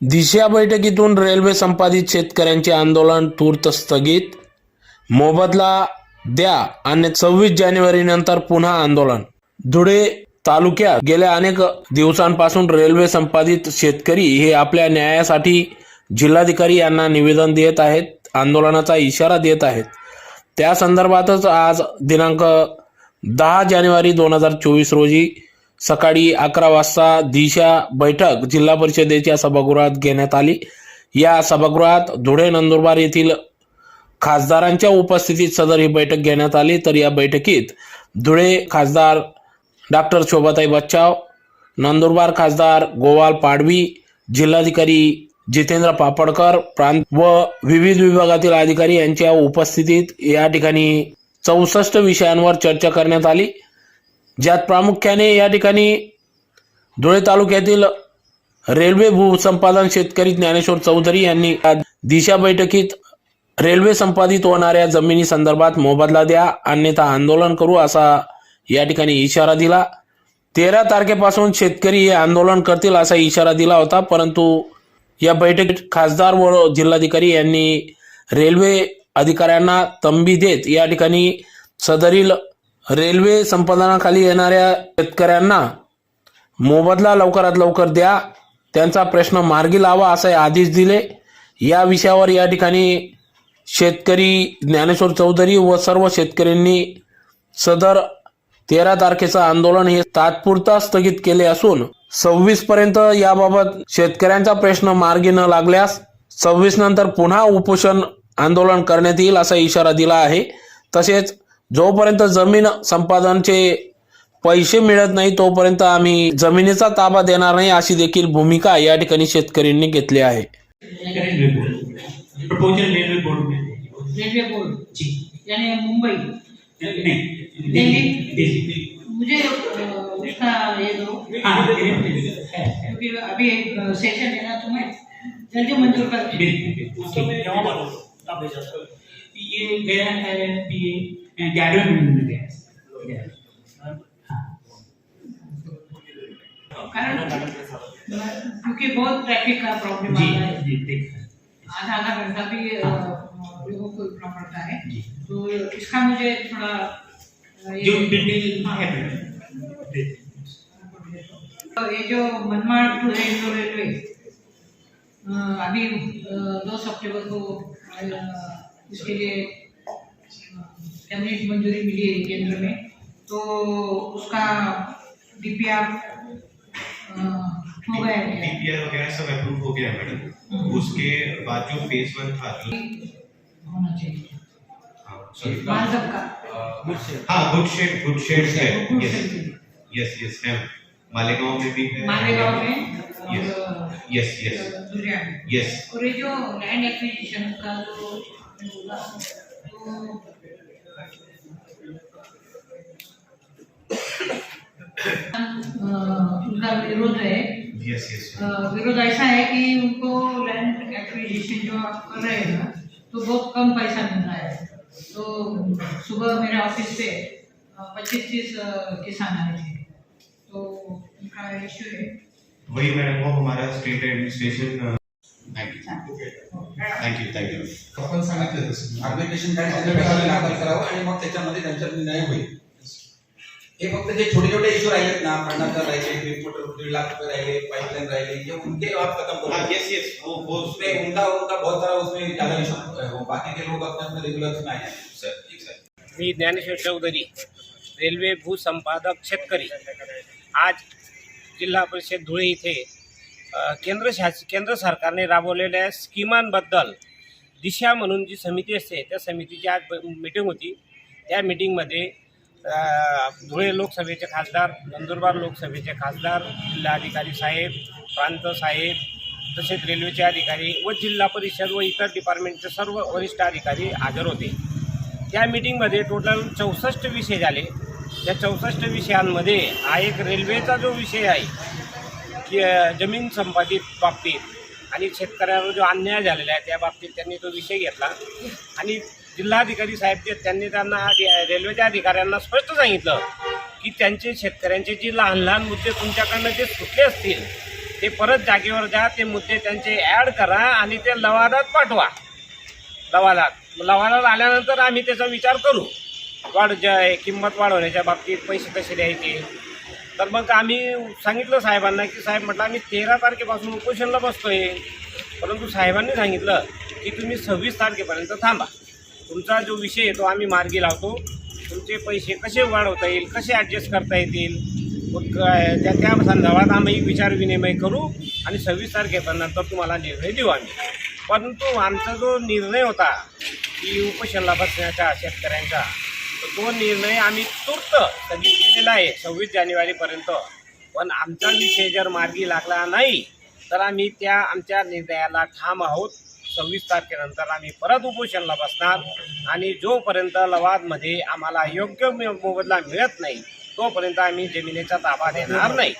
दिशा बैठकीतून रेल्वे संपादित शेतकऱ्यांचे आंदोलन तूर्त स्थगित. मोबदला द्या आणि सव्वीस जानेवारी नंतर पुन्हा आंदोलन. धुळे तालुक्यात गेल्या अनेक दिवसांपासून रेल्वे संपादित शेतकरी हे आपल्या न्यायासाठी जिल्हाधिकारी यांना निवेदन देत आहेत आंदोलनाचा इशारा देत आहेत. त्या संदर्भातच आज दिनांक दहा जानेवारी दोन हजार चोवीस रोजी सकाळी अकरा वाजता दिशा बैठक जिल्हा परिषदेच्या सभागृहात घेण्यात आली. या सभागृहात धुळे नंदुरबार येथील खासदारांच्या उपस्थितीत सदर ही बैठक घेण्यात आली. तर या बैठकीत धुळे खासदार डॉक्टर शोभाताई बच्चाव नंदुरबार खासदार गोवाल पाडवी जिल्हाधिकारी जितेंद्र पापडकर प्रांत व विविध विभागातील अधिकारी यांच्या उपस्थितीत या ठिकाणी चौसष्ट विषयांवर चर्चा करण्यात आली. ज्यात प्रामुख्याने या ठिकाणी धुळे तालुक्यातील रेल्वे भूसंपादन शेतकरी ज्ञानेश्वर चौधरी यांनी दिशा बैठकीत रेल्वे संपादित होणाऱ्या जमिनी संदर्भात मोबदला द्या अन्यथा आंदोलन करू असा या ठिकाणी इशारा दिला. तेरा तारखेपासून शेतकरी हे आंदोलन करतील असा इशारा दिला होता परंतु या बैठकीत खासदार व जिल्हाधिकारी यांनी रेल्वे अधिकाऱ्यांना तंबी देत या ठिकाणी सदरील रेल्वे संपादनाखाली येणाऱ्या शेतकऱ्यांना मोबदला लवकरात लवकर द्या. त्यांचा प्रश्न मार्गी लावा असे आदेश दिले. या विषयावर या ठिकाणी शेतकरी ज्ञानेश्वर चौधरी व सर्व शेतकऱ्यांनी सदर तेरा तारखेचं आंदोलन हे तात्पुरता स्थगित केले असून सव्वीस पर्यंत याबाबत शेतकऱ्यांचा प्रश्न मार्गी न लागल्यास सव्वीस नंतर पुन्हा उपोषण आंदोलन करण्यात येईल असा इशारा दिला आहे. तसेच जोपर्यंत जमीन संपादनचे पैसे मिळत नाही तोपर्यंत आम्ही जमिनीचा ताबा देणार नाही अशी देखील भूमिका या ठिकाणी शेतकऱ्यांनी घेतली आहे. मुंबई मुझे उसका ये दो क्योंकि अभी एक सेशन है ना तुम्हें जल्दी मंजूर कर ये गया है पीए ग्यारहवें महीने में गया है। हाँ क्योंकि बहुत ट्रैफ़िक का प्रॉब्लम आता है देख रहे हैं। आधा आधा घंटा भी लोगों को रुकना पड़ता है तो इसका मुझे थोड़ा जो है हैं। तो ये जो मनमाड़ टू रेलवे रेलवे अभी दो अक्टूबर को इसके लिए कैबिनेट मंजूरी मिली है केंद्र में। तो उसका डीपीआर हो गया डीपीआर वगैरह सब अप्रूव हो गया मैडम उसके बाद जो फ़ेज़ वन था होना चाहिए। हाँ का? गुड शेड गुड शेड है। यस यस यस है मालेगांव में भी है। मालेगांव में? यस यस यस और ये जो लैंड एक्विजिशन का जो उनका विरोध है। यस अ, विरोध ऐसा है कि उनको लैंड एक्विजिशन जो आप कर रहे हैं ना तो बहुत कम पैसा मिल रहा है। तो सुबह मेरे ऑफ़िस पे पच्चीस तीस किसान आए थे। तो उनका इश्यू है। वही मैडम वो हमारा state administration thank you thank you आपण सांगितलं तसं. आर्बिट्रेशन दाखल करावं आणि मग त्याच्यामध्ये त्यांच्यात निर्णय होईल. हे फक्त जे छोटे छोटे इश्यू राहिलेत ना फंडाचा राहिले दीड कोटी दीड लाख रुपये राहिले पाइपलाइन राहिले ये उनके आप खत्म हाँ करो यस यस वो वो उसमें उनका उनका बहुत सारा उसमें ज्यादा इशू वो बाकी के लोग अपने अपने रेगुलर में आए. सर ठीक सर मी ज्ञानेश्वर चौधरी रेल्वे भूसंपादक शेतकरी. आज जिल्हा परिषद धुळे इथे केंद्र शास केंद्र सरकारने राबवलेल्या स्कीमांबद्दल दिशा म्हणून जी समिती असते त्या समितीची आज मीटिंग होती. त्या मीटिंगमध्ये धुळे लोकसभेचे खासदार नंदुरबार लोकसभेचे खासदार जिल्हाधिकारी साहेब प्रांत साहेब तसेच रेल्वेचे अधिकारी व जिल्हा परिषद व इतर डिपार्टमेंटचे सर्व वरिष्ठ अधिकारी हजर होते. त्या मीटिंगमध्ये टोटल चौसष्ट विषय झाले. त्या चौसष्ट विषयांमध्ये हा एक रेल्वेचा जो विषय आहे की जमीन संपादित बाबतीत आणि शेतकऱ्यावर जो अन्याय झालेला आहे त्या बाबतीत त्यांनी तो विषय घेतला. आणि जिल्हाधिकारी साहेब ते त्यांनी त्यांना रेल्वेच्या अधिकाऱ्यांना स्पष्ट सांगितलं की त्यांचे शेतकऱ्यांचे जे लहान लहान मुद्दे तुमच्याकडनं जे सुटले असतील ते परत जागेवर जा ते मुद्दे त्यांचे ॲड करा आणि ते लवादात पाठवा. लवादात. लवादात आल्यानंतर आम्ही त्याचा विचार करू. वाढ ज्या किंमत वाढवण्याच्या बाबतीत पैसे कसे द्यायचे? तर मग आम्ही सांगितलं साहेबांना की साहेब म्हटलं आम्ही तेरा तारखेपासून उपोषणला बसतोय. परंतु साहेबांनी सांगितलं की तुम्ही सव्वीस तारखेपर्यंत थांबा. तुमचा जो विषय आहे तो आम्ही मार्गी लावतो. तुमचे पैसे कसे वाढवता येईल कसे ॲडजस्ट करता येतील मग काय- त्या त्या संदर्भात आम्ही विचार विनिमय करू आणि सव्वीस तारखेपर्यंत तुम्हाला निर्णय देऊ आम्ही. परंतु आमचा जो निर्णय होता की उपोषणला बसण्याचा शेतकऱ्यांचा तो निर्णय आम्ही तूर्त स्थगित केलेला आहे सव्वीस जानेवारीपर्यंत. पण आमचा विषय जर मार्गी लागला नाही तर आम्ही त्या आमच्या निर्णयाला ठाम आहोत. सव्वीस तारखेनंतर आम्ही परत उपोषणला बसणार आणि जोपर्यंत लवादमध्ये आम्हाला योग्य मोबदला मिळत नाही तोपर्यंत आम्ही जमिनीचा ताबा देणार नाही.